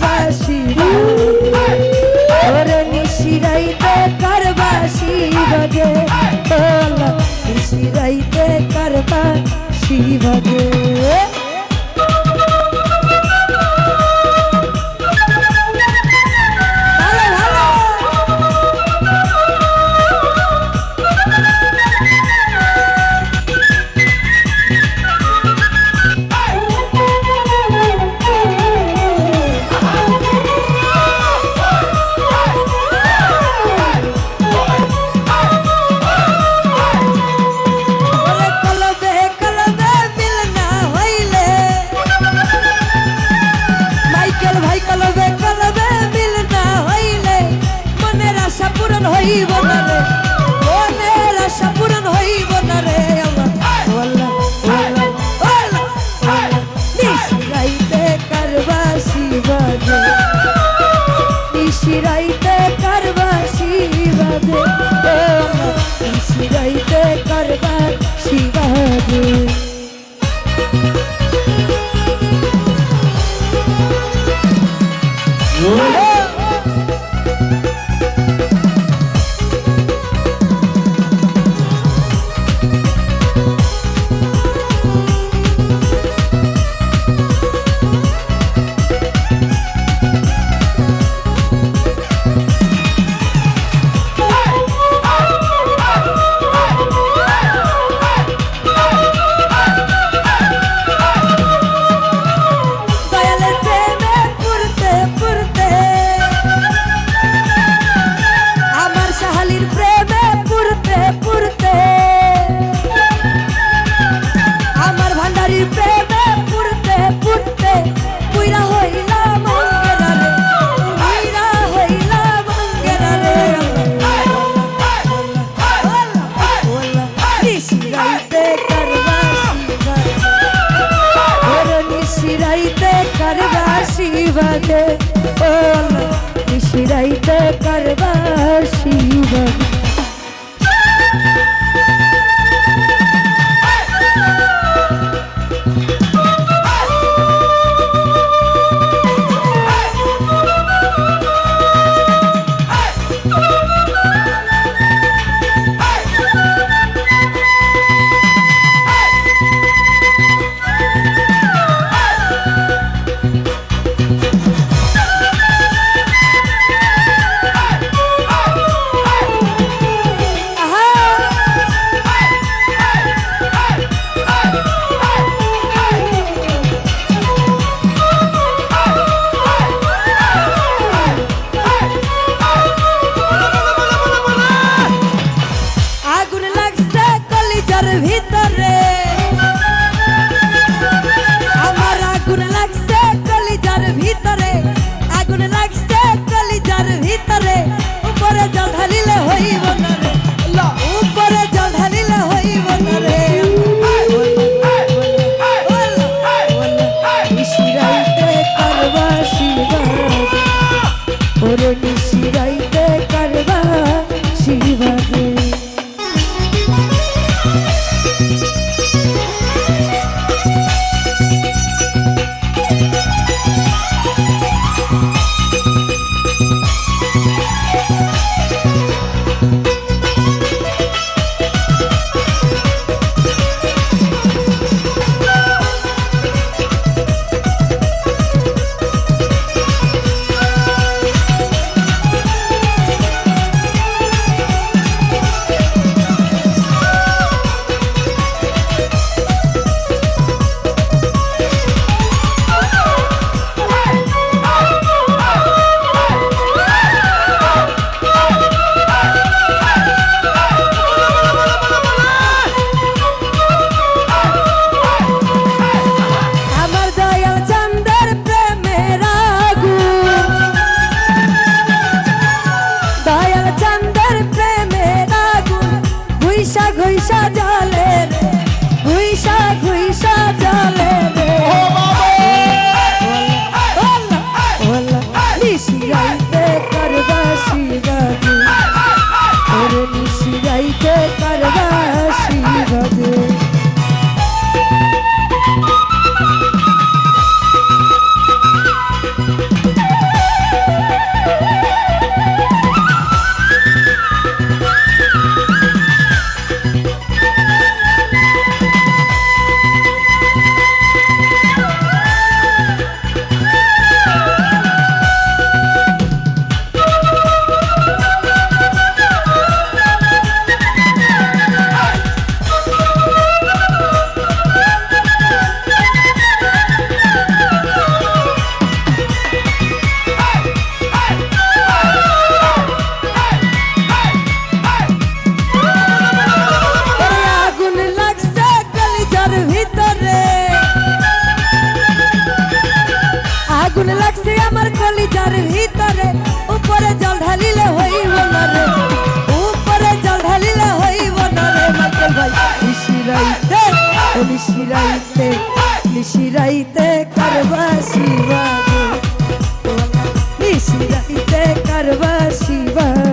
কারবাসি ওরে নিশিরাইতে কারবাসি ভগে ওলা নিশিরাইতে কারবাসি ভগে শিবাকে ও কৃষি রাইতে কারবার guitarra. আগুন লাগছে আমার কলিজার ভিতরে। উপরে জল ঢালিলে হইব না রে। উপরে জল ঢালিলে হইব না রে মাইকেল ভাই। নিশিরাইতে নিশিরাইতে নিশিরাইতে কারবাসি বাজে নিশিরাইতে কারবাসি বাজে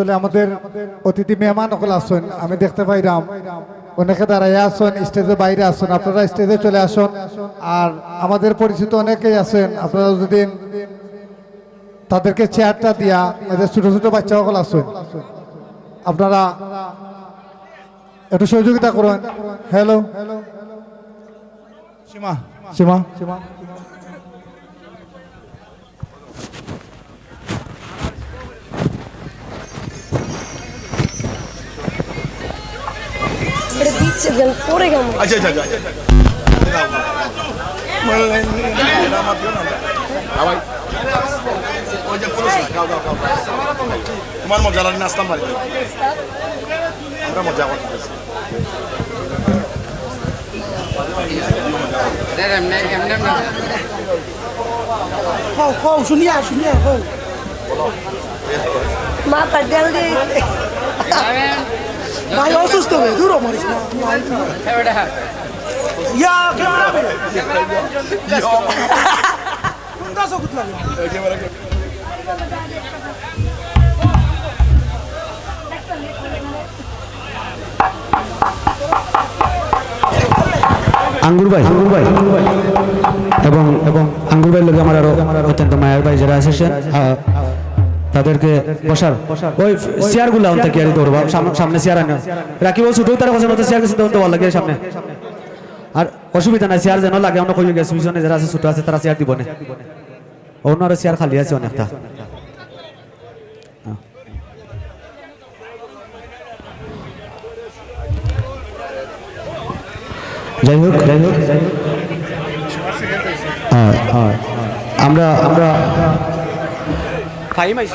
আসলে আমাদের অতিথি মেহমান সকল আসুন। আমি দেখতে পাইলাম অনেকে দাঁড়াইয়া আসুন স্টেজে বাইরে আসুন। আপনারা স্টেজে চলে আসুন। আর আমাদের পরিচিত অনেকেই আছেন। আপনারা যদি তাদেরকে চেয়ারটা দিয়া এদের ছোট ছোট বাচ্চা সকল আসুন। আপনারা একটু সহযোগিতা করুন। হ্যালো সীমা সীমা সীমা এটা দিচ্ছে যেন পড়ে গেল আচ্ছা আচ্ছা আচ্ছা তোমার মজা লাগে নাস্তা মারি আমরা মজা করতেছি শুনিয়া শুনিয়া মাথা ডেল দিয়ে ভাই অসুস্থ হয়ে দূর মরিস এবং এবং আঙ্গুর ভাই লোক আমার আরও অত্যন্ত মায়ের ভাই যারা আহ, তাদেরকে বসার। ওই চেয়ারগুলা অন্ত কি আর ধরবো সামনে- সামনে চেয়ার আনো রাখিব ছোট তারা কথা মতো চেয়ার তো ভালো লাগে সামনে। আর অসুবিধা নাই চেয়ার যেন লাগে আমরা কই গেছি পিছনে যারা আছে ছোট আছে তারা চেয়ার দিব না অন্য আরও চেয়ার খালি আছে অনেকটা। যাই হোক। যাই হোক। হ্যাঁ হ্যাঁ আমরা Tá aí, mas.